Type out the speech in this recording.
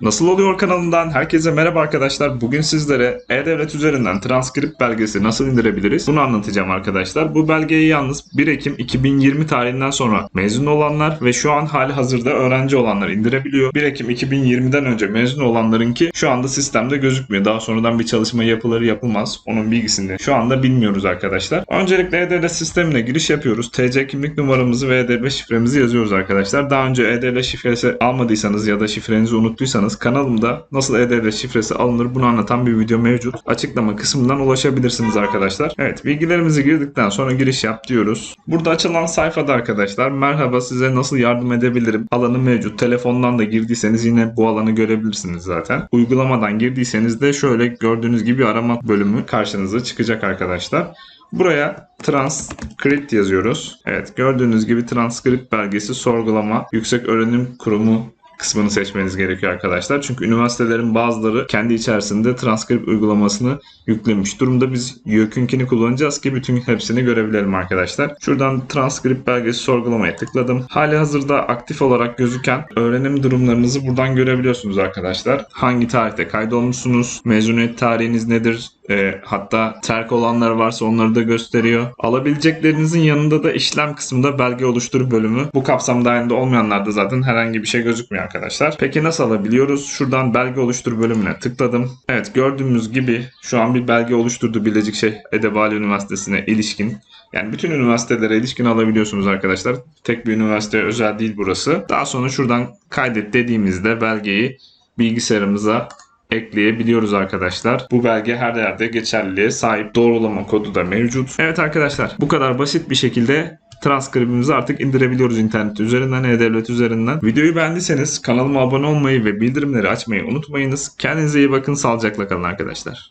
Nasıl oluyor kanalından herkese merhaba arkadaşlar. Bugün sizlere E-Devlet üzerinden transkript belgesi nasıl indirebiliriz? Bunu anlatacağım arkadaşlar. Bu belgeyi yalnız 1 Ekim 2020 tarihinden sonra mezun olanlar ve şu an hali hazırda öğrenci olanlar indirebiliyor. 1 Ekim 2020'den önce mezun olanlarınki şu anda sistemde gözükmüyor. Daha sonradan bir çalışma yapılır yapılmaz. Onun bilgisini şu anda bilmiyoruz arkadaşlar. Öncelikle E-Devlet sistemine giriş yapıyoruz. TC kimlik numaramızı ve E-Devlet şifremizi yazıyoruz arkadaşlar. Daha önce E-Devlet şifresi almadıysanız ya da şifrenizi unuttuysanız kanalımda nasıl E-Devlet şifresi alınır bunu anlatan bir video mevcut. Açıklama kısmından ulaşabilirsiniz arkadaşlar. Evet bilgilerimizi girdikten sonra giriş yap diyoruz. Burada açılan sayfada arkadaşlar merhaba size nasıl yardım edebilirim alanı mevcut. Telefondan da girdiyseniz yine bu alanı görebilirsiniz zaten. Uygulamadan girdiyseniz de şöyle gördüğünüz gibi arama bölümü karşınıza çıkacak arkadaşlar. Buraya transkript yazıyoruz. Evet gördüğünüz gibi transkript belgesi sorgulama yüksek öğrenim kurumu kısmını seçmeniz gerekiyor arkadaşlar. Çünkü üniversitelerin bazıları kendi içerisinde transkript uygulamasını yüklemiş durumda. Biz YÖK'ünkini kullanacağız ki bütün hepsini görebilelim arkadaşlar. Şuradan transkript belgesi sorgulamaya tıkladım. Hali hazırda aktif olarak gözüken öğrenim durumlarınızı buradan görebiliyorsunuz arkadaşlar. Hangi tarihte kaydolmuşsunuz, mezuniyet tarihiniz nedir, e, hatta terk olanlar varsa onları da gösteriyor. Alabileceklerinizin yanında da işlem kısmında belge oluştur bölümü. Bu kapsam dahilinde olmayanlarda zaten herhangi bir şey gözükmüyor arkadaşlar. Peki nasıl alabiliyoruz? Şuradan belge oluştur bölümüne tıkladım. Evet gördüğümüz gibi şu an bir belge oluşturdu Bilecik şey Edebali Üniversitesi'ne ilişkin. Yani bütün üniversitelere ilişkin alabiliyorsunuz arkadaşlar. Tek bir üniversiteye özel değil burası. Daha sonra şuradan kaydet dediğimizde belgeyi bilgisayarımıza ekleyebiliyoruz arkadaşlar. Bu belge her yerde geçerliliğe sahip doğrulama kodu da mevcut. Evet arkadaşlar bu kadar basit bir şekilde transkribimizi artık indirebiliyoruz internet üzerinden, e-devlet üzerinden. Videoyu beğendiyseniz kanalıma abone olmayı ve bildirimleri açmayı unutmayınız. Kendinize iyi bakın, sağlıcakla kalın arkadaşlar.